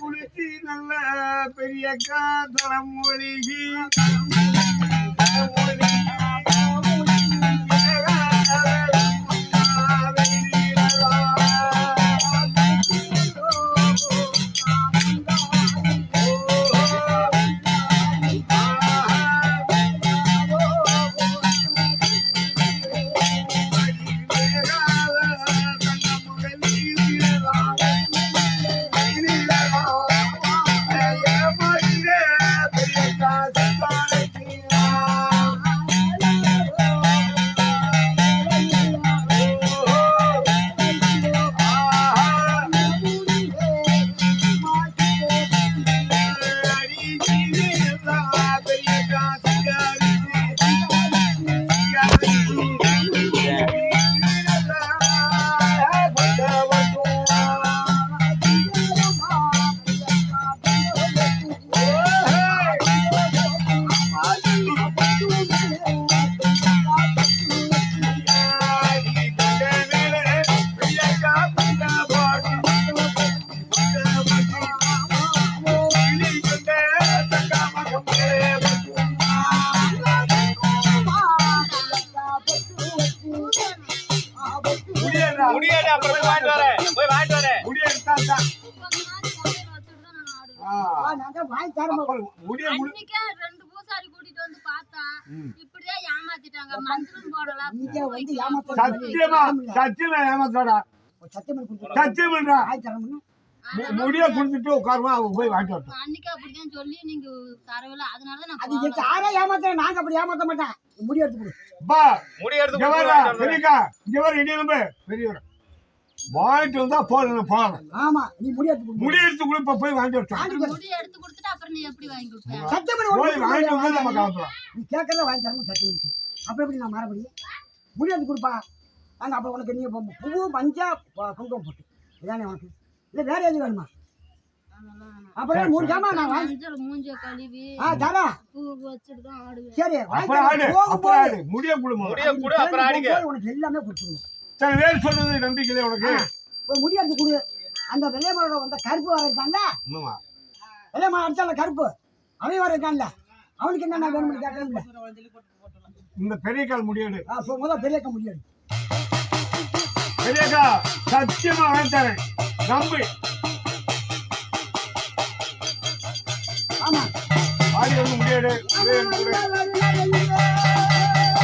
குளிச்சு நல்ல பெரிய அக்கா தலைமொழிகி முடியாது, அப்புறம் போய் வாங்கிட்டு வரேன். போய் வாங்கிட்டு வரேன். ரெண்டு பூசாரி கூட்டிட்டு வந்து பார்த்தா இப்படிதான் ஏமாத்திட்டாங்க. மந்திரம் ஏமாத்த சத்தியமா சத்தியமா ஏமாத்தாடா சத்தியம் தரமுன்னா முடிய குடுத்துட்டு உட்காருவா அவங்க போய் வாங்கிட்டு வரட்டும். அன்னைக்கு அப்படிதான் சொல்லி நீங்க தரவில்ல அதனாலதான் நான் அது. எங்க யாரா ஏமாத்த நாங்க அப்படி ஏமாத்த மாட்டேன் முடி எடுத்து கொடு. பா முடி எடுத்து வரேன். பெரியக்கா இங்க வர இடி நம்ப பெரியவர். வாங்கிட்டு வந்தா போகணும் போகணும் ஆமா நீ முடி எடுத்து கொடு முடி எடுத்து கூட இப்ப போய் வாங்கிட்டு வரட்டும். முடி எடுத்து கொடுத்துட்டு அப்புறம் நீ எப்படி வாங்கி கொடுப்ப? சத்தியமணி போய் வாங்கிட்டு வந்து நம்ம நீ கேட்கறத வாங்கி தரணும் சத்தியமணி அப்புறம் எப்படி நான் மாறபடி? முடி எடுத்து கொடுப்பா. நாங்க அப்புறம் உனக்கு நீ பூ மஞ்சா குங்குமம் போட்டு. இதானே உனக்கு? இல்ல வேற எது வேணுமா? அப்புறம் மூணு ஜாமா நான் வாங்கி மூஞ்ச கழுவி ஆ தரா பூ வச்சுட்டு தான் ஆடுவேன். சரி வாங்கி அப்புறம் ஆடு அப்புறம் முடிய முடிய கொடு, அப்புறம் உனக்கு எல்லாமே கொடுத்துருவோம். சரி வேறு சொல்றது நம்பிக்கை உனக்கு. ஒரு முடி எடுத்து கொடு. அந்த வெள்ளை மரம் வந்த கருப்பு வர இருக்கான்ல? வெள்ளை மரம் அடிச்சால கருப்பு. அவன் வர இருக்கான்ல? அவனுக்கு என்னென்ன வேணும்னு கேட்கணும்ல இந்த பெரிய கால் போ முதல்ல பெரிய முடியாது பெரியக்கா சத்தியமா வாங்கி தரேன். நம்பு ஆமா ஆடி வந்து முடியாடு முடியாடு.